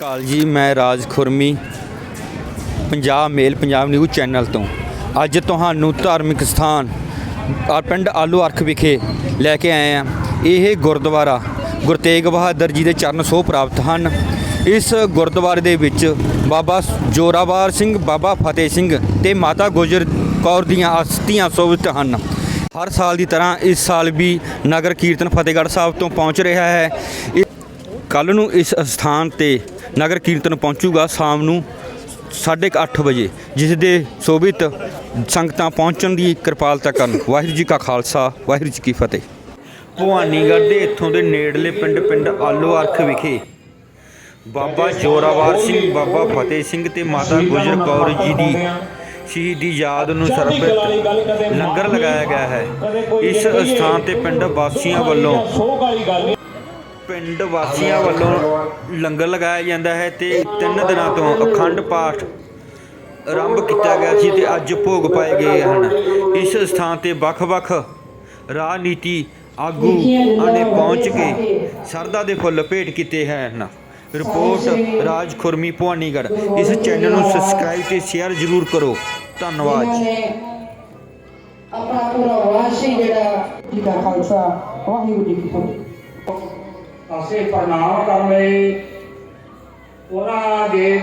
ਅਕਾਲ ਜੀ, ਮੈਂ Raj Khurmi, Punjab Mail, Punjab news channel ਤੋਂ। ਅੱਜ ਤੁਹਾਨੂੰ ਧਾਰਮਿਕ ਸਥਾਨ ਪਿੰਡ ਆਲੂ ਅਰਖ ਵਿਖੇ ਲੈ ਕੇ ਆਏ ਆ ਇਹ ਗੁਰਦੁਆਰਾ ਗੁਰੂ ਤੇਗ ਬਹਾਦਰ ਜੀ ਦੇ ਚਰਨ ਸੋਹ ਪ੍ਰਾਪਤ ਹਨ। ਇਸ ਗੁਰਦੁਆਰੇ ਦੇ ਵਿੱਚ ਬਾਬਾ ਜੋਰਾਵਰ ਸਿੰਘ, ਬਾਬਾ ਫਤਿਹ ਸਿੰਘ ਤੇ ਮਾਤਾ ਗੁਜਰ ਕੌਰ ਦੀਆਂ ਅਸਥੀਆਂ ਸੋਭਿਤ ਹਨ। ਹਰ ਸਾਲ ਦੀ ਤਰ੍ਹਾਂ ਇਸ ਸਾਲ ਵੀ ਨਗਰ ਕੀਰਤਨ ਫਤਿਹਗੜ੍ਹ ਸਾਹਿਬ ਤੋਂ ਪਹੁੰਚ ਰਿਹਾ ਹੈ। ਇਹ ਕੱਲ ਨੂੰ ਇਸ ਸਥਾਨ ਤੇ ਨਗਰ ਕੀਰਤਨ ਪਹੁੰਚੂਗਾ ਸ਼ਾਮ ਨੂੰ 8:30 ਵਜੇ, ਜਿਸ ਦੇ ਸੋਭਿਤ ਸੰਗਤਾਂ ਪਹੁੰਚਣ ਦੀ ਕਿਰਪਾਲਤਾ ਕਰਨ। ਵਾਹਿਗੁਰੂ ਜੀ ਕਾ ਖਾਲਸਾ, ਵਾਹਿਗੁਰੂ ਜੀ ਕੀ ਫਤਿਹ। ਭਵਾਨੀਗੜ੍ਹ ਦੇ ਇੱਥੋਂ ਦੇ ਨੇੜਲੇ ਪਿੰਡ ਪਿੰਡ ਆਲੋ ਅਰਖ ਵਿਖੇ ਬਾਬਾ ਜੋਰਾਵਰ ਸਿੰਘ, ਬਾਬਾ ਫਤਿਹ ਸਿੰਘ ਤੇ ਮਾਤਾ ਗੁਜਰ ਕੌਰ ਜੀ ਦੀ ਸ਼ਹੀਦੀ ਯਾਦ ਨੂੰ ਸਰਬਤ ਲੰਗਰ ਲਗਾਇਆ ਗਿਆ ਹੈ। ਇਸ ਸਥਾਨ ਤੇ ਪਿੰਡ ਵਾਸੀਆਂ ਵੱਲੋਂ ਪਿੰਡ ਵਾਸੀਆਂ ਵੱਲੋਂ ਲੰਗਰ ਲਗਾਇਆ ਜਾਂਦਾ ਹੈ ਤੇ ਤਿੰਨ ਦਿਨਾਂ ਤੋਂ ਅਖੰਡ ਪਾਠ ਆਰੰਭ ਕੀਤਾ ਗਿਆ ਸੀ ਤੇ ਅੱਜ ਭੋਗ ਪਾਏ ਗਏ ਹਨ। ਇਸ ਸਥਾਨ ਤੇ ਵੱਖ-ਵੱਖ ਰਾਜਨੀਤੀ ਆਗੂ ਆਨੇ ਪਹੁੰਚ ਕੇ ਸਰਦਾ ਦੇ ਫੁੱਲ ਭੇਟ ਕੀਤੇ ਹਨ। ਰਿਪੋਰਟ ਰਾਜ ਖੁਰਮੀ ਭਵਾਨੀਗੜ੍ਹ। ਇਸ ਚੈਨਲ ਨੂੰ ਸਬਸਕ੍ਰਾਈਬ ਤੇ ਸ਼ੇਅਰ ਜ਼ਰੂਰ ਕਰੋ। ਧੰਨਵਾਦ। ਆਪਣਾ ਪੂਰਾ ਵਾਸ਼ੀ ਜਿਹੜਾ ਜੀ ਦਾ ਖਾਲਸਾ, ਵਾਹਿਗੁਰੂ ਜੀ ਕੀ ਫਤਿਹ। ਅਸੀਂ ਪ੍ਰਣਾਮ ਕਰਨ ਲਈ ਉਹਨਾਂ ਦੇ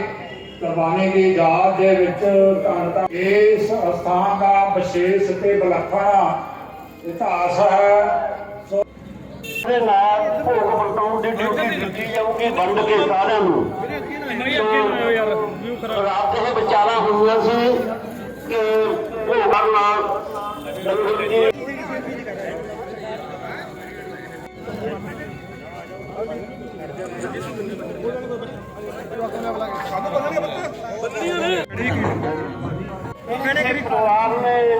ਕੁਰਬਾਨੀ ਦੀ ਯਾਦ ਦੇ ਵਿੱਚ ਧੰਨ ਧੰਨ ਇਸ ਸਥਾਨ ਦਾ ਵਿਸ਼ੇਸ਼ ਤੇ ਵਿਲੱਖਣ ਇਤਿਹਾਸ ਹੈ। ਦੇ ਨਾਲ ਭੋਗ ਵਰਤਾਉਣ ਦੀ ਡਿਊਟੀ ਦਿੱਤੀ ਜਾਊਗੀ ਵੰਡ ਕੇ ਸਾਰਿਆਂ ਨੂੰ। ਰਾਤ ਇਹ ਵਿਚਾਰਾਂ ਹੋਈਆਂ ਸੀ ਕਿ ਭੋਗਾਂ ਨਾਲ ਲੰਗਰ ਦੀ ਪਰਿਵਾਰ ਨੇ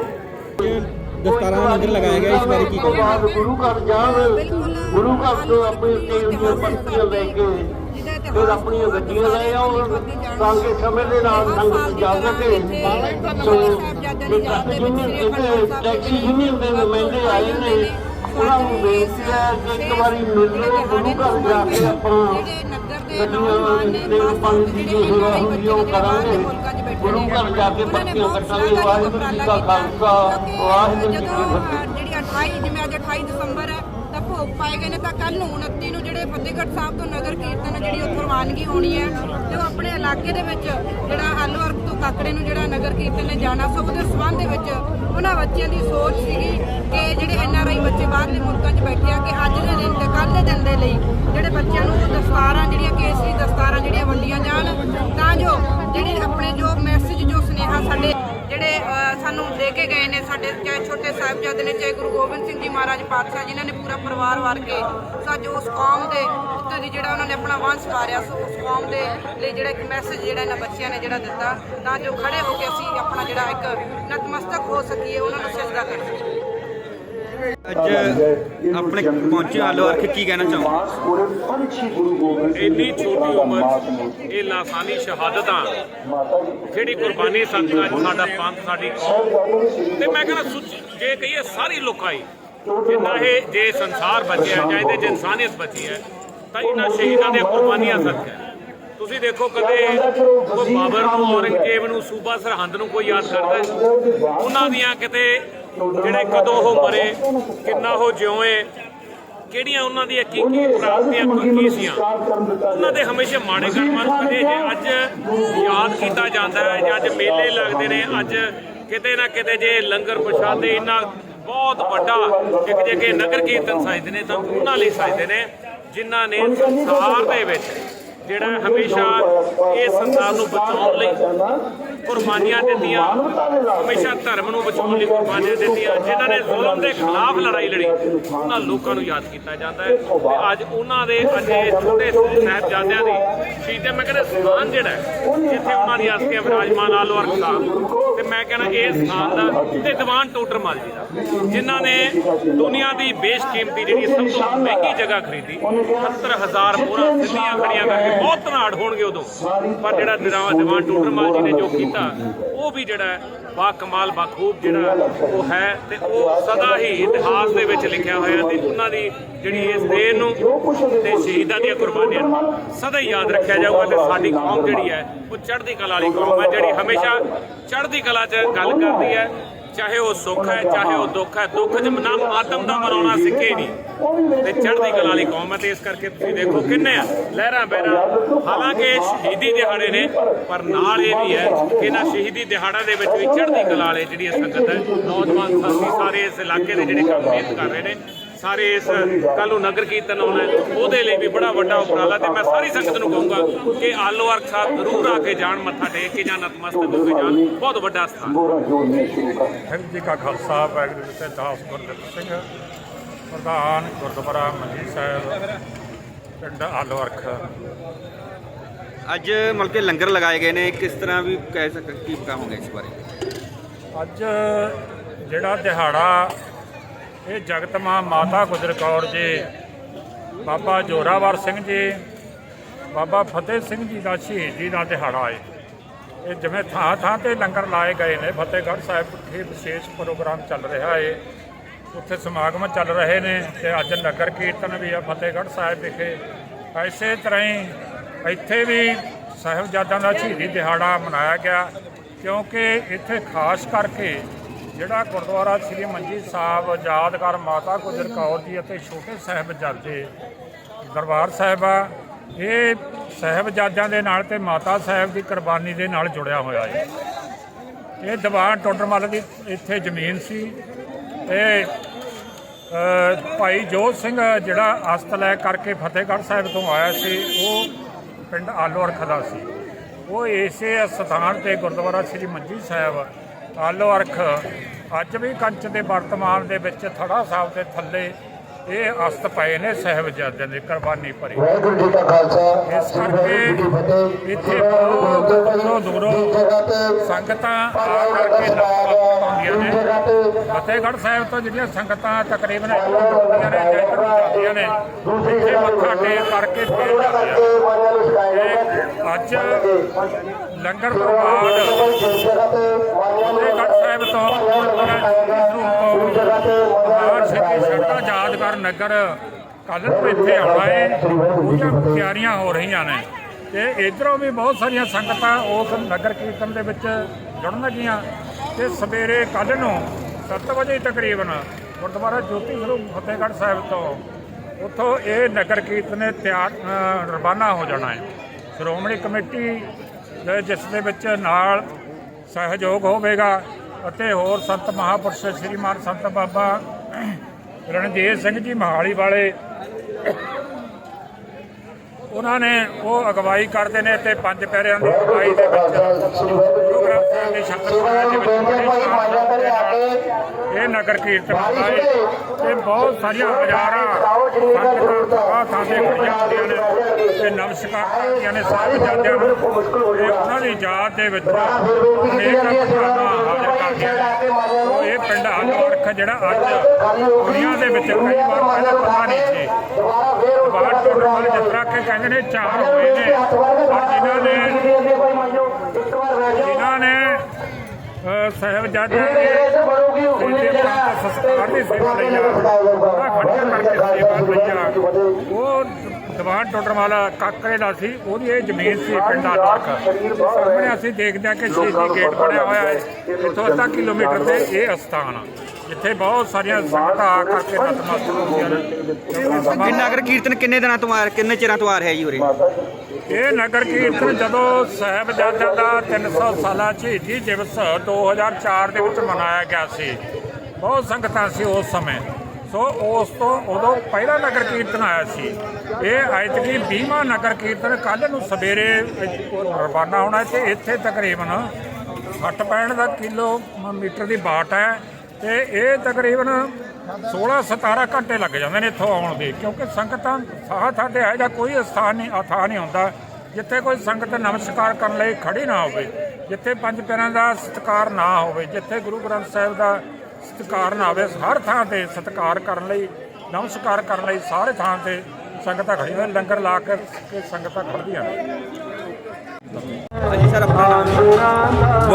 ਦਸਤਾਰਾਂ ਦਾ ਲੰਗਰ ਲਗਾਇਆ ਗਿਆ ਇਸ ਬਾਰੇ ਕੀ ਤੋਂ ਬਾਅਦ ਗੁਰੂ ਫਿਰ ਆਪਣੀਆਂ ਗੱਡੀਆਂ ਲੈ ਆਉਣ ਤਾਂ ਕਿ ਸਮੇਂ ਦੇ ਨਾਲ ਸੰਗਤ ਜਾ ਸਕੇ। ਸੋ ਯੂਨੀਅਨ ਟੈਕਸੀ ਯੂਨੀਅਨ ਦੇ ਨੁਮਾਇੰਦੇ ਆਏ ਨੇ, ਉਹਨਾਂ ਨੂੰ ਬੇਨਤੀ ਹੈ ਕਿ ਇੱਕ ਵਾਰੀ ਮਿਲੋ ਗੁਰੂ ਘਰ ਜਾ ਕੇ ਆਪਾਂ ਗੱਡੀਆਂ ਦੇ ਪਾਣੀ ਦੀ ਜੋ ਸੇਵਾ ਹੁੰਦੀ ਹੈ ਉਹ ਕਰਾਂਗੇ ਗੁਰੂ ਘਰ ਜਾ ਕੇ ਪੱਤੀਆਂ ਕੱਟਾਂਗੇ ਵਾਹਿਗੁਰੂ ਜੀ ਕਾ ਖਾਲਸਾ ਵਾਹਿਗੁਰੂ ਜੀ ਕੀ ਫਤਿਹ। ਜਿਹੜੀ 28 ਜਿਵੇਂ ਅੱਜ 28 ਦਸੰਬਰ ਹੈ ਤਾਂ ਭੋਗ ਪਾਏ ਗਏ ਨੇ ਤਾਂ ਕੱਲ ਨੂੰ 29 ਨੂੰ ਜਿਹੜੇ ਫਤਿਹਗੜ੍ਹ ਸਾਹਿਬ ਤੋਂ ਨਗਰ ਕੀਰਤਨ ਜਿਹੜੀ ਉੱਥੋਂ ਰਵਾਨਗੀ ਹੋਣੀ ਹੈ ਤੇ ਉਹ ਆਪਣੇ ਇਲਾਕੇ ਦੇ ਵਿੱਚ ਜਿਹੜਾ ਆਲੂ ਤੋਂ ਕਾਕੜੇ ਨੂੰ ਜਿਹੜਾ ਨਗਰ ਕੀਰਤਨ ਨੇ ਜਾਣਾ ਸੋ ਉਹਦੇ ਸਬੰਧ ਦੇ ਵਿੱਚ ਉਹਨਾਂ ਬੱਚਿਆਂ ਦੀ ਸੋਚ ਸੀਗੀ ਕਿ ਜਿਹੜੇ ਐਨ ਆਰ ਆਈ ਬੱਚੇ ਬਾਹਰਲੇ ਮੁਲਕਾਂ 'ਚ ਬੈਠੇ ਆ ਕਿ ਅੱਜ ਦੇ ਦਿਨ ਤੇ ਕੱਲ੍ਹ ਦੇ ਦਿਨ ਦੇ ਲਈ ਜਿਹੜੇ ਬੱਚਿਆਂ ਨੂੰ ਦਸਤਾਰਾਂ ਜਿਹੜੀਆਂ ਕੇਸਰੀ ਦਸਤਾਰਾਂ ਜਿਹੜੀਆਂ ਵੰਡੀਆਂ ਜਾਣ ਤਾਂ ਜੋ ਜਿਹੜੇ ਆਪਣੇ ਜੋ ਮੈਸੇਜ ਜੋ ਸੁਨੇਹਾ ਸਾਡੇ ਜਿਹੜੇ ਅ, ਸਾਨੂੰ ਦੇ ਕੇ ਗਏ ਨੇ ਸਾਡੇ ਚਾਹੇ ਛੋਟੇ ਸਾਹਿਬਜ਼ਾਦੇ ਨੇ ਚਾਹੇ ਗੁਰੂ ਗੋਬਿੰਦ ਸਿੰਘ ਜੀ ਮਹਾਰਾਜ ਪਾਤਸ਼ਾਹ ਜਿਨ੍ਹਾਂ ਨੇ ਪੂਰਾ ਪਰਿਵਾਰ ਵਾਰ ਕੇ ਸਾਜੋ ਉਸ ਕੌਮ ਦੇ ਉੱਤੇ ਦੀ ਜਿਹੜਾ ਉਹਨਾਂ ਨੇ ਆਪਣਾ ਵੰਸ਼ ਵਾਰਿਆ ਸੋ ਉਸ ਕੌਮ ਦੇ ਲਈ ਜਿਹੜਾ ਇੱਕ ਮੈਸੇਜ ਜਿਹੜਾ ਇਹਨਾਂ ਬੱਚਿਆਂ ਨੇ ਜਿਹੜਾ ਦਿੱਤਾ ਤਾਂ ਜੋ ਖੜੇ ਹੋ ਕੇ ਅਸੀਂ ਆਪਣਾ ਜਿਹੜਾ ਇੱਕ ਨਤਮਸਤਕ ਹੋ ਸਕੀਏ ਉਹਨਾਂ ਨੂੰ ਸਜਦਾ ਕਰ ਸਕੀਏ। ਅੱਜ ਆਪਣੇ ਪਹੁੰਚੇ ਆਲੋ ਅਰਖ ਕੀ ਕਹਿਣਾ ਚਾਹੋ ਇੰਨੀ ਛੋਟੀ ਉਮਰ 'ਚ ਇਹ ਲਾਸਾਨੀ ਸ਼ਹਾਦਤਾਂ ਜਿਹੜੀ ਕੁਰਬਾਨੀ ਸੰਗਤ ਅੱਜ ਸਾਡਾ ਪੰਥ ਸਾਡੀ ਕੌਮ ਤੇ ਮੈਂ ਕਹਿੰਦਾ ਸੁੱਚ- ਜੇ ਕਹੀਏ ਸਾਰੀ ਲੋਕਾਈ ਜਿੰਨਾ ਇਹ ਜੇ ਸੰਸਾਰ ਬਚਿਆ ਜਾਂ ਇਹਦੇ 'ਚ ਇਨਸਾਨੀਅਤ ਬਚੀ ਹੈ ਤਾਂ ਇਹਨਾਂ ਸ਼ਹੀਦਾਂ ਦੀਆਂ ਕੁਰਬਾਨੀਆਂ ਸਦਕਾ ਹੈ। ਤੁਸੀਂ ਦੇਖੋ ਕਦੇ ਕੋਈ ਬਾਬਰ ਨੂੰ ਔਰੰਗਜ਼ੇਬ ਨੂੰ ਸੂਬਾ ਸਰਹੰਦ ਨੂੰ ਕੋਈ ਯਾਦ ਕਰਦਾ ਹੈ? ਉਹਨਾਂ ਦੀਆਂ ਕਿਤੇ ਜਿਹੜੇ ਕਦੋਂ ਉਹ ਮਰੇ ਕਿੰਨਾ ਉਹ ਜਿਉਏ ਕਿਹੜੀਆਂ ਉਹਨਾਂ ਦੀਆਂ ਕੀ ਕੀ ਪ੍ਰਾਪਤੀਆਂ ਕੀ ਸੀਆਂ ਉਹਨਾਂ ਦੇ ਹਮੇਸ਼ਾ ਮਾੜੇ ਕਰਮਾਂ ਨੂੰ ਕਦੇ ਜੇ ਅੱਜ ਯਾਦ ਕੀਤਾ ਜਾਂਦਾ ਹੈ ਜਾਂ ਅੱਜ ਮੇਲੇ ਲੱਗਦੇ ਨੇ ਅੱਜ ਕਿਤੇ ਨਾ ਕਿਤੇ ਜੇ ਲੰਗਰ ਪ੍ਰਸ਼ਾਦੇ ਇੰਨਾ ਬਹੁਤ ਵੱਡਾ ਇੱਕ ਜਗ੍ਹਾ ਨਗਰ ਕੀਰਤਨ ਸਜਦੇ ਨੇ ਤਾਂ ਉਹਨਾਂ ਲਈ ਸਜਦੇ ਨੇ ਜਿਨ੍ਹਾਂ ਨੇ ਸੰਸਾਰ ਦੇ ਵਿੱਚ ਜਿਹੜਾ ਹਮੇਸ਼ਾ ਇਹ ਸੰਸਾਰ ਨੂੰ ਬਚਾਉਣ ਲਈ ਕੁਰਬਾਨੀਆਂ ਦਿੱਤੀਆਂ। ਹਮੇਸ਼ਾ ਧਰਮ ਨੂੰ ਬਚਾਉਣ ਲਈ ਕੁਰਬਾਨੀਆਂ ਦਿੱਤੀਆਂ। ਜਿਨ੍ਹਾਂ ਨੇ ਜ਼ੁਲਮ ਦੇ ਖਿਲਾਫ ਲੜਾਈ ਲੜੀ ਉਹਨਾਂ ਲੋਕਾਂ ਨੂੰ ਯਾਦ ਕੀਤਾ ਜਾਂਦਾ ਹੈ। ਤੇ ਅੱਜ ਉਹਨਾਂ ਦੇ ਅੱਜ ਛੋਟੇ ਸਾਹਿਬਜ਼ਾਦਿਆਂ ਦੀ ਸ਼ਹੀਦੇ ਮੈਂ ਕਹਿੰਦਾ ਸਥਾਨ ਜਿਹੜਾ ਜਿੱਥੇ ਉਹਨਾਂ ਦੀ ਅਸਥੀਆਂ ਵਿਰਾਜਮਾਨ ਆਲੋ ਸਾਹਿਬ ਤੇ ਮੈਂ ਕਹਿੰਦਾ ਇਹ ਸਥਾਨ ਦਾ ਤੇ ਦੀਵਾਨ ਟੋਡਰ ਮਲ ਜੀ ਦਾ, ਜਿਨ੍ਹਾਂ ਨੇ ਦੁਨੀਆ ਦੀ ਬੇਸ਼ਕੀਮਤੀ ਜਿਹੜੀ ਸਭ ਤੋਂ ਮਹਿੰਗੀ ਜਗ੍ਹਾ ਖਰੀਦੀ 70000 ਮੋਹਰਾਂ ਸਿੱਧੀਆਂ ਖੜੀਆਂ ਕਰਕੇ ਬਹੁਤ ਧਨਾੜ ਹੋਣਗੇ ਉਦੋਂ। ਪਰ ਜਿਹੜਾ ਦੀਵਾਨ ਦੀਵਾਨ ਟੋਡਰਮਲ ਜੀ ਨੇ ਜੋ ਕੀਤਾ, ਉਹ ਵੀ ਜਿਹੜਾ ਬਾ ਕਮਾਲ ਬਖੂਬ ਜਿਹੜਾ ਉਹ ਹੈ ਤੇ ਉਹ ਸਦਾ ਹੀ ਇਤਿਹਾਸ ਦੇ ਵਿੱਚ ਲਿਖਿਆ ਹੋਇਆ ਤੇ ਉਹਨਾਂ ਦੀ ਜਿਹੜੀ ਇਸ ਦੇਨ ਨੂੰ ਤੇ ਸ਼ਹੀਦਾਂ ਦੀਆਂ ਕੁਰਬਾਨੀਆਂ ਨੂੰ ਸਦਾ ਹੀ ਯਾਦ ਰੱਖਿਆ ਜਾਊਗਾ ਤੇ ਸਾਡੀ ਕੌਮ ਜਿਹੜੀ ਹੈ, ਉਹ ਚੜ੍ਹਦੀ ਕਲਾ ਵਾਲੀ ਕੌਮ ਹੈ, ਜਿਹੜੀ ਹਮੇਸ਼ਾ ਚੜ੍ਹਦੀ ਕਲਾ 'ਚ ਗੱਲ ਕਰਦੀ ਹੈ। ਚਾਹੇ ਉਹ ਸੁੱਖ ਹੈ, ਚਾਹੇ ਉਹ ਦੁੱਖ ਹੈ, ਦੁੱਖ 'ਚ ਨਾਮ ਆਤਮ ਦਾ ਮਨਾਉਣਾ ਸਿੱਖੇ ਨਹੀਂ। ਤੇ ਚੜ੍ਹਦੀ ਕਲਾ ਵਾਲੀ ਕੌਮ ਹੈ ਤੇ ਇਸ ਕਰਕੇ ਤੁਸੀਂ ਦੇਖੋ ਕਿੰਨੇ ਆ, ਲਹਿਰਾਂ ਬਹਿਰਾਂ। ਹਾਲਾਂਕਿ ਇਹ ਸ਼ਹੀਦੀ ਦਿਹਾੜੇ ਨੇ, ਪਰ ਨਾਲ ਇਹ ਵੀ ਹੈ ਕਿ ਇਹਨਾਂ ਸ਼ਹੀਦੀ ਦਿਹਾੜਾ ਦੇ ਵਿੱਚ ਵੀ ਚੜ੍ਹਦੀ ਕਲਾ ਵਾਲੇ ਜਿਹੜੀ ਸੰਗਤ ਹੈ, ਨੌਜਵਾਨ ਸਾਥੀ ਸਾਰੇ ਇਸ ਇਲਾਕੇ ਦੇ ਜਿਹੜੇ ਕੰਮ ਮਿਹਨਤ ਕਰ ਰਹੇ ਨੇ ਸਾਰੇ ਇਸ ਕੱਲ੍ਹ ਨੂੰ ਨਗਰ ਕੀਰਤਨ ਆਉਣਾ ਹੈ, ਉਹਦੇ ਲਈ ਵੀ ਬੜਾ ਵੱਡਾ ਉਪਰਾਲਾ ਤੇ ਮੈਂ ਸਾਰੀ ਸੰਗਤ ਨੂੰ ਕਹੂੰਗਾ ਕਿ ਆਲੋ ਅਰਖ ਸਾਹਿਬ ਜ਼ਰੂਰ ਆ ਕੇ ਜਾਣ ਮੱਥਾ ਟੇਕ ਕੇ ਜਾਣ ਨਤਮਸਤਕ ਹੋ ਕੇ ਜਾਣ। ਬਹੁਤ ਵੱਡਾ ਸਥਾਨ। ਵਾਹਿਗੁਰੂ ਜੀ ਕਾ ਖਾਲਸਾ ਵਾਹਿਗੁਰੂ ਜੀ ਕੀ ਦਾਸ ਗੁਰਦਿੱਤ ਸਿੰਘ ਪ੍ਰਧਾਨ ਗੁਰਦੁਆਰਾ ਮੰਜੀ ਸਾਹਿਬ ਪਿੰਡ ਆਲੋਰਖ ਅੱਜ ਮਤਲਬ ਕਿ ਲੰਗਰ ਲਗਾਏ ਗਏ ਨੇ ਕਿਸ ਤਰ੍ਹਾਂ ਵੀ ਕਹਿ ਸਕ ਕੀ ਕਹਾਂਗੇ ਇਸ ਬਾਰੇ? ਅੱਜ ਜਿਹੜਾ ਦਿਹਾੜਾ ਇਹ ਜਗਤ ਮਾਂ ਮਾਤਾ ਗੁਜਰ ਕੌਰ ਜੀ, ਬਾਬਾ ਜੋਰਾਵਰ ਸਿੰਘ ਜੀ, ਬਾਬਾ ਫਤਿਹ ਸਿੰਘ ਜੀ ਦਾ ਸ਼ਹੀਦੀ ਦਾ ਦਿਹਾੜਾ ਹੈ ਇਹ ਜਿਵੇਂ ਥਾਂ ਥਾਂ ਤੇ ਲੰਗਰ ਲਾਏ ਗਏ ਨੇ, ਫਤਿਹਗੜ੍ਹ ਸਾਹਿਬ ਵਿਖੇ ਵਿਸ਼ੇਸ਼ ਪ੍ਰੋਗਰਾਮ ਚੱਲ ਰਿਹਾ ਹੈ ਉੱਥੇ ਸਮਾਗਮ ਚੱਲ ਰਹੇ ਨੇ ਤੇ ਅੱਜ ਨਗਰ ਕੀਰਤਨ ਵੀ ਆ ਫਤਿਹਗੜ੍ਹ ਸਾਹਿਬ ਵਿਖੇ। ਐਸੇ ਤਰ੍ਹਾਂ ਹੀ ਇੱਥੇ ਵੀ ਸਾਹਿਬਜ਼ਾਦਿਆਂ ਦਾ ਸ਼ਹੀਦੀ ਦਿਹਾੜਾ ਮਨਾਇਆ ਗਿਆ, ਕਿਉਂਕਿ ਇੱਥੇ ਖਾਸ ਕਰਕੇ ਜਿਹੜਾ ਗੁਰਦੁਆਰਾ ਸ੍ਰੀ ਮੰਜੀ ਸਾਹਿਬ ਯਾਦਗਾਰ ਮਾਤਾ ਗੁਜਰ ਕੌਰ ਜੀ ਅਤੇ ਛੋਟੇ ਸਾਹਿਬਜ਼ਾਦੇ ਦਰਬਾਰ ਸਾਹਿਬ ਆ, ਇਹ ਸਾਹਿਬਜ਼ਾਦਿਆਂ ਦੇ ਨਾਲ ਤੇ ਮਾਤਾ ਸਾਹਿਬ ਦੀ ਕੁਰਬਾਨੀ ਦੇ ਨਾਲ ਜੁੜਿਆ ਹੋਇਆ ਹੈ। ਇਹ ਦੀਵਾਨ ਟੋਡਰਮਲ ਦੀ ਇੱਥੇ ਜ਼ਮੀਨ ਸੀ ਇਹ ਭਾਈ ਜੋਤ ਸਿੰਘ ਜਿਹੜਾ ਅਸਤ ਲੈ ਕਰਕੇ ਫਤਿਹਗੜ੍ਹ ਸਾਹਿਬ ਤੋਂ ਆਇਆ ਸੀ, ਉਹ ਪਿੰਡ ਆਲੋ ਅਰਖ ਦਾ ਸੀ। ਉਹ ਇਸੇ ਸਥਾਨ ਤੇ ਗੁਰਦੁਆਰਾ ਸ੍ਰੀ ਮੰਜੀ ਸਾਹਿਬ ਆਲੋ ਅਰਖ ਅੱਜ ਵੀ ਕੰਚ ਦੇ ਵਰਤਮਾਨ ਦੇ ਵਿੱਚ ਥੜਾ ਸਾਹਿਬ ਦੇ ਥੱਲੇ ਇਹ ਅਸਤ ਪਏ ਨੇ ਸਾਹਿਬਜ਼ਾਦਿਆਂ ਦੀ ਕੁਰਬਾਨੀ ਭਰੀ। ਵਾਹਿਗੁਰੂ ਜੀ ਕਾ ਖਾਲਸਾ ਇਸ ਕਰਕੇ ਇੱਥੇ ਬਹੁਤ ਦੂਰੋਂ ਸੰਗਤਾਂ ਆ ਕਰਕੇ ਹੁੰਦੀਆਂ ਨੇ। ਫਤਿਹਗੜ੍ਹ ਸਾਹਿਬ ਤੋਂ ਜਿਹੜੀਆਂ ਸੰਗਤਾਂ ਤਕਰੀਬਨ ਜਾਂਦੀਆਂ ਨੇ ਜਾਂ ਇੱਧਰੋਂ ਜਾਂਦੀਆਂ ਨੇ ਇੱਥੇ ਮੱਥਾ ਟੇਕ ਕਰਕੇ ਫੇਰ ਜਾਂਦੀਆਂ ਅੱਜ ਲੰਗਰ ਤੋਂ ਬਾਅਦ ਫਤਿਹਗੜ੍ਹ ਸਾਹਿਬ ਤੋਂ ਗੁਰਦੁਆਰਾ ਤੋਂ ਮਹਾਨ ਸ਼ਹੀਦੀ ਸ਼ਰਧਾ ਯਾਦਗਾਰ ਨਗਰ ਕੱਲ੍ਹ ਨੂੰ ਇੱਥੇ ਆਉਣਾ ਹੈ ਉਹਦੀਆਂ ਤਿਆਰੀਆਂ ਹੋ ਰਹੀਆਂ ਨੇ। ਤੇ ਇਧਰੋਂ ਵੀ ਬਹੁਤ ਸਾਰੀਆਂ ਸੰਗਤਾਂ ਉਸ ਨਗਰ ਕੀਰਤਨ ਦੇ ਵਿੱਚ ਜੁੜਨ ਲੱਗੀਆਂ ਤੇ ਸਵੇਰੇ ਕੱਲ੍ਹ ਨੂੰ 7 ਵਜੇ ਤਕਰੀਬਨ ਗੁਰਦੁਆਰਾ ਜੋਤੀ ਸਰੂਪ ਫਤਿਹਗੜ੍ਹ ਸਾਹਿਬ ਤੋਂ ਉੱਥੋਂ ਇਹ ਨਗਰ ਕੀਰਤਨ ਤਿਆਰ ਰਵਾਨਾ ਹੋ ਜਾਣਾ ਹੈ ਸ਼੍ਰੋਮਣੀ ਕਮੇਟੀ ਦੇ ਜਿਸ ਦੇ ਵਿੱਚ ਨਾਲ ਸਹਿਯੋਗ ਹੋਵੇਗਾ ਅਤੇ ਹੋਰ ਸੰਤ ਮਹਾਪੁਰਸ਼ ਸ੍ਰੀਮਾਨ ਸੰਤ ਬਾਬਾ ਰਣਜੀਤ ਸਿੰਘ ਜੀ ਮਹਾਲੀ ਵਾਲੇ ਉਹਨਾਂ ਨੇ ਉਹ ਅਗਵਾਈ ਕਰਦੇ ਨੇ ਤੇ ਪੰਜ ਪਿਆਰਿਆਂ ਦੀ ਅਗਵਾਈ ਦੇ ਵਿੱਚ ਸਾਹਿਬ ਦੇ ਸਾਹਿਬ ਦੇ ਵਿੱਚ ਇਹ ਨਗਰ ਕੀਰਤਨ ਹੈ। ਤੇ ਬਹੁਤ ਸਾਰੀਆਂ ਹਜ਼ਾਰਾਂ ਸੰਗਤਾਂ ਥਾਂ ਥਾਂ ਤੇ ਖੜੀਆਂ ਹੁੰਦੀਆਂ ਨੇ ਤੇ ਨਮਸਕਾਰ ਕਰਦੀਆਂ ਨੇ ਸਾਹਿਬਜ਼ਾਦਿਆਂ ਨੂੰ। ਤੇ ਉਹਨਾਂ ਦੀ ਯਾਦ ਦੇ ਵਿੱਚ ਅਨੇਕ ਪ੍ਰੋਗਰਾਮਾਂ ਹਾਜ਼ਰ ਕਰਦੀਆਂ ਨੇ ਉਹ ਇਹ ਪਿੰਡ ਹਲਵਰਖ ਜਿਹੜਾ ਅੱਜ ਦੁਨੀਆ ਦੇ ਵਿੱਚ ਕਈ ਵਾਰ ਪਹਿਲਾਂ ਪਤਾ ਨਹੀਂ ਸੀ ਬਾਹਰ ਟੋਡਰ ਜਿਸ ਤਰ੍ਹਾਂ ਕਿ ਕਹਿੰਦੇ ਨੇ ਚਾਰ ਹੋਏ ਨੇ। ਪਰ ਜਿਨ੍ਹਾਂ ਨੇ ਜਿਨ੍ਹਾਂ ਨੇ ਅ, ਸਾਹਿਬਜ਼ਾਦਿਆਂ ਦੇ ਪ੍ਰਾਂਤ ਸੰਸਕਾਰ ਦੀ ਸੇਵਾ ਲਈ ਆ। ਖੜੀਆਂ ਕਰਕੇ ਸੇਵਾ ਲਈ ਆ। ਉਹ ਦੀਵਾਨ ਟੋਡਰਵਾਲਾ ਕਾਕਰੇ ਦਾ ਸੀ ਉਹਦੀ ਇਹ ਜ਼ਮੀਨ ਸੀ ਪਿੰਡ ਆਲਰਕ ਸਾਹਮਣੇ ਅਸੀਂ ਦੇਖਦੇ ਹਾਂ ਕਿ ਸ਼ਹੀਦੀ ਗੇਟ ਬਣਿਆ ਹੋਇਆ ਹੈ। ਇੱਥੋਂ ਅੱਧਾ ਕਿਲੋਮੀਟਰ ਤੇ ਇਹ ਅਸਥਾਨ ਆ। ਜਿੱਥੇ ਬਹੁਤ ਸਾਰੀਆਂ ਸੰਗਤਾਂ ਆ ਕਰਕੇ ਨਤਮਸਤਕ ਹੁੰਦੀਆਂ ਨੇ ਕਿ ਨਗਰ ਕੀਰਤਨ ਕਿੰਨੇ ਦਿਨਾਂ ਤੋਂ ਆ ਕਿੰਨੇ ਚਿਰਾਂ ਤੋਂ ਆ ਰਿਹਾ ਜੀ ਉਰੇ? ਇਹ ਨਗਰ ਕੀਰਤਨ ਜਦੋਂ ਸਾਹਿਬਜ਼ਾਦਿਆਂ ਦਾ 300 ਸਾਲਾ ਸ਼ਹੀਦੀ ਦਿਵਸ 2004 ਦੇ ਵਿੱਚ ਮਨਾਇਆ ਗਿਆ ਸੀ। ਬਹੁਤ ਸੰਗਤਾਂ ਸੀ ਉਸ ਸਮੇਂ। ਸੋ ਉਸ ਤੋਂ ਉਦੋਂ ਪਹਿਲਾ ਨਗਰ ਕੀਰਤਨ ਆਇਆ ਸੀ। ਇਹ ਐਤਕੀ 20ਵਾਂ ਨਗਰ ਕੀਰਤਨ ਕੱਲ ਨੂੰ ਸਵੇਰੇ ਇੱਥੋਂ ਰਵਾਨਾ ਹੋਣਾ ਤੇ ਇੱਥੇ ਤਕਰੀਬਨ 60 65 ਦਾ ਕਿਲੋਮੀਟਰ ਦੀ ਬਾਟ ਹੈ। ਤੇ ਇਹ ਤਕਰੀਬਨ 16 17 ਘੰਟੇ ਲੱਗ ਜਾਂਦੇ ਨੇ ਇੱਥੋਂ ਆਉਣ ਦੇ ਕਿਉਂਕਿ ਸੰਗਤਾਂ ਥਾਂ ਤੇ ਇਹੋ ਜਿਹਾ ਕੋਈ ਸਥਾਨ ਨਹੀਂ ਅਥਾਹ ਨਹੀਂ ਹੁੰਦਾ ਜਿੱਥੇ ਕੋਈ ਸੰਗਤ ਨਮਸਕਾਰ ਕਰਨ ਲਈ ਖੜੀ ਨਾ ਹੋਵੇ ਜਿੱਥੇ ਪੰਜ ਪਿਆਰਿਆਂ ਦਾ ਸਤਿਕਾਰ ਨਾ ਹੋਵੇ ਜਿੱਥੇ ਗੁਰੂ ਗ੍ਰੰਥ ਸਾਹਿਬ ਦਾ ਸਤਿਕਾਰ ਨਾ ਹੋਵੇ ਹਰ ਥਾਂ ਤੇ ਸਤਿਕਾਰ ਕਰਨ ਲਈ ਨਮਸਕਾਰ ਕਰਨ ਲਈ ਸਾਰੇ ਥਾਂ ਤੇ ਸੰਗਤਾਂ ਖੜੀਆਂ ਹੋਈਆਂ ਲੰਗਰ ਲਾ ਕੇ ਕੇ ਸੰਗਤਾਂ ਖੜਦੀਆਂ ਨੇ। ਹਾਂਜੀ ਸਰ ਆਪਣਾ ਨਾਮ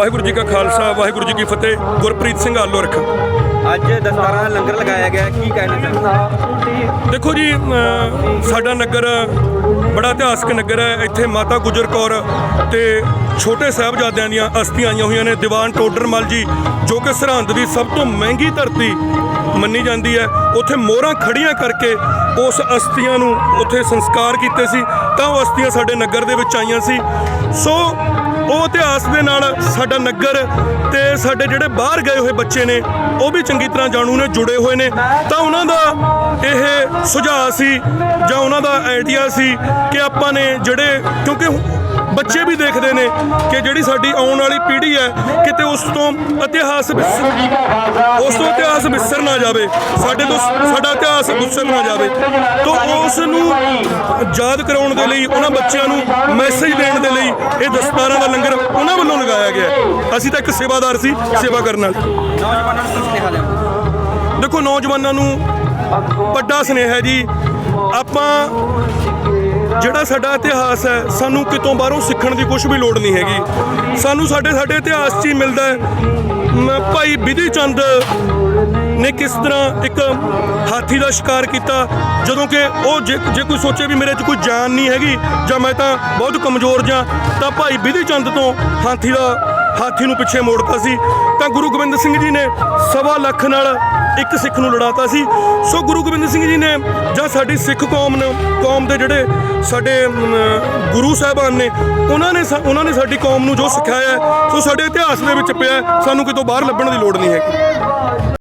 ਵਾਹਿਗੁਰੂ ਜੀ ਕਾ ਖਾਲਸਾ ਵਾਹਿਗੁਰੂ ਜੀ ਕੀ ਫਤਿਹ ਗੁਰਪ੍ਰੀਤ ਸਿੰਘ ਆਲੋਰਖ। ਅੱਜ ਦਸਤਾਰਾਂ ਦਾ ਲੰਗਰ ਲਗਾਇਆ ਗਿਆ। ਕੀ ਕਹਿਣਾ ਚਾਹੁੰਦੇ ਦੇਖੋ ਜੀ ਸਾਡਾ ਨਗਰ ਬੜਾ ਇਤਿਹਾਸਕ ਨਗਰ ਹੈ। ਇੱਥੇ ਮਾਤਾ ਗੁਜਰ ਕੌਰ ਤੇ ਛੋਟੇ ਸਾਹਿਬਜ਼ਾਦਿਆਂ ਦੀਆਂ ਅਸਥੀਆਂ ਆਈਆਂ ਹੋਈਆਂ ਨੇ। ਦੀਵਾਨ ਟੋਡਰਮਲ ਜੀ ਜੋ ਕਿ ਸਰਹੰਦ ਦੀ ਸਭ ਤੋਂ ਮਹਿੰਗੀ ਧਰਤੀ ਮੰਨੀ ਜਾਂਦੀ ਹੈ। ਉੱਥੇ ਮੋਹਰਾਂ ਖੜੀਆਂ ਕਰਕੇ ਉਸ ਅਸਥੀਆਂ ਨੂੰ ਉੱਥੇ ਸੰਸਕਾਰ ਕੀਤੇ ਸੀ। ਤਾਂ ਉਹ ਅਸਥੀਆਂ ਸਾਡੇ ਨਗਰ ਦੇ ਵਿੱਚ ਆਈਆਂ ਸੀ। ਸੋ ਉਹ ਇਤਿਹਾਸ ਦੇ ਨਾਲ ਸਾਡਾ ਨਗਰ ਤੇ ਸਾਡੇ ਜਿਹੜੇ ਬਾਹਰ ਗਏ ਹੋਏ ਬੱਚੇ ਨੇ, ਉਹ ਵੀ ਚੰਗੀ ਤਰ੍ਹਾਂ ਜਾਣੂ ਨੇ, ਜੁੜੇ ਹੋਏ ਨੇ। ਤਾਂ ਉਹਨਾਂ ਦਾ ਇਹ ਸੁਝਾਅ ਸੀ ਜਾਂ ਉਹਨਾਂ ਦਾ ਆਈਡੀਆ ਸੀ ਕਿ ਆਪਾਂ ਨੇ ਜਿਹੜੇ ਕਿਉਂਕਿ ਬੱਚੇ ਵੀ ਦੇਖਦੇ ਨੇ ਕਿ ਜਿਹੜੀ ਸਾਡੀ ਆਉਣ ਵਾਲੀ ਪੀੜ੍ਹੀ ਹੈ, ਕਿਤੇ ਉਸ ਤੋਂ ਇਤਿਹਾਸ ਉਸ ਤੋਂ ਇਤਿਹਾਸ ਵਿਸਰ ਨਾ ਜਾਵੇ, ਸਾਡੇ ਤੋਂ ਸਾਡਾ ਇਤਿਹਾਸ ਵਿਸਰ ਨਾ ਜਾਵੇ, ਤਾਂ ਉਸ ਨੂੰ ਯਾਦ ਕਰਾਉਣ ਦੇ ਲਈ, ਉਹਨਾਂ ਬੱਚਿਆਂ ਨੂੰ ਮੈਸੇਜ ਦੇਣ ਦੇ ਲਈ ਇਹ ਦਸਤਾਰਾਂ ਦਾ ਲੰਗਰ ਉਹਨਾਂ ਵੱਲੋਂ ਲਗਾਇਆ ਗਿਆ ਅਸੀਂ ਤਾਂ ਇੱਕ ਸੇਵਾਦਾਰ ਸੀ, ਸੇਵਾ ਕਰਨ ਵਾਲੇ। ਨੌਜਵਾਨਾਂ ਨੂੰ ਸੁਨੇਹਾ ਦੇਵੋਗੇ ਦੇਖੋ, ਨੌਜਵਾਨਾਂ ਨੂੰ ਵੱਡਾ ਸੁਨੇਹਾ ਜੀ, ਆਪਾਂ ਜਿਹੜਾ ਸਾਡਾ ਇਤਿਹਾਸ ਹੈ, ਸਾਨੂੰ ਕਿਤੋਂ ਬਾਹਰੋਂ ਸਿੱਖਣ ਦੀ ਕੁਝ ਵੀ ਲੋੜ ਨਹੀਂ ਹੈਗੀ। ਸਾਨੂੰ ਸਾਡੇ ਸਾਡੇ ਇਤਿਹਾਸ 'ਚ ਹੀ ਮਿਲਦਾ ਹੈ। ਮ- ਭਾਈ ਵਿਧੀ ਚੰਦ ਨੇ ਕਿਸ ਤਰ੍ਹਾਂ ਇੱਕ ਹਾਥੀ ਦਾ ਸ਼ਿਕਾਰ ਕੀਤਾ, ਜਦੋਂ ਕਿ ਉਹ ਜੇ ਜੇ ਕੋਈ ਸੋਚੇ ਵੀ ਮੇਰੇ 'ਚ ਕੋਈ ਜਾਨ ਨਹੀਂ ਹੈਗੀ, ਜਾਂ ਮੈਂ ਤਾਂ ਬਹੁਤ ਕਮਜ਼ੋਰ ਜਾਂ, ਤਾਂ ਭਾਈ ਵਿਧੀ ਚੰਦ ਤੋਂ ਹਾਥੀ ਦਾ, ਹਾਥੀ ਨੂੰ ਪਿੱਛੇ ਮੋੜਤਾ ਸੀ। ਤਾਂ ਗੁਰੂ ਗੋਬਿੰਦ ਸਿੰਘ ਜੀ ਨੇ ਸਵਾ ਲੱਖ ਨਾਲ ਇੱਕ ਸਿੱਖ ਨੂੰ ਲੜਾਤਾ ਸੀ। ਸੋ ਗੁਰੂ ਗੋਬਿੰਦ ਸਿੰਘ ਜੀ ਨੇ ਜਾਂ ਸਾਡੀ ਸਿੱਖ ਕੌਮ ਨੇ, ਕੌਮ ਦੇ ਜਿਹੜੇ ਸਾਡੇ ਗੁਰੂ ਸਾਹਿਬਾਨ ਨੇ, ਉਹਨਾਂ ਨੇ ਸਾ- ਉਹਨਾਂ ਨੇ ਸਾਡੀ ਕੌਮ ਨੂੰ ਜੋ ਸਿਖਾਇਆ ਸੋ ਸਾਡੇ ਇਤਿਹਾਸ ਦੇ ਵਿੱਚ ਪਿਆ ਸਾਨੂੰ ਕਿਤੋਂ ਬਾਹਰ ਲੱਭਣ ਦੀ ਲੋੜ ਨਹੀਂ ਹੈਗੀ।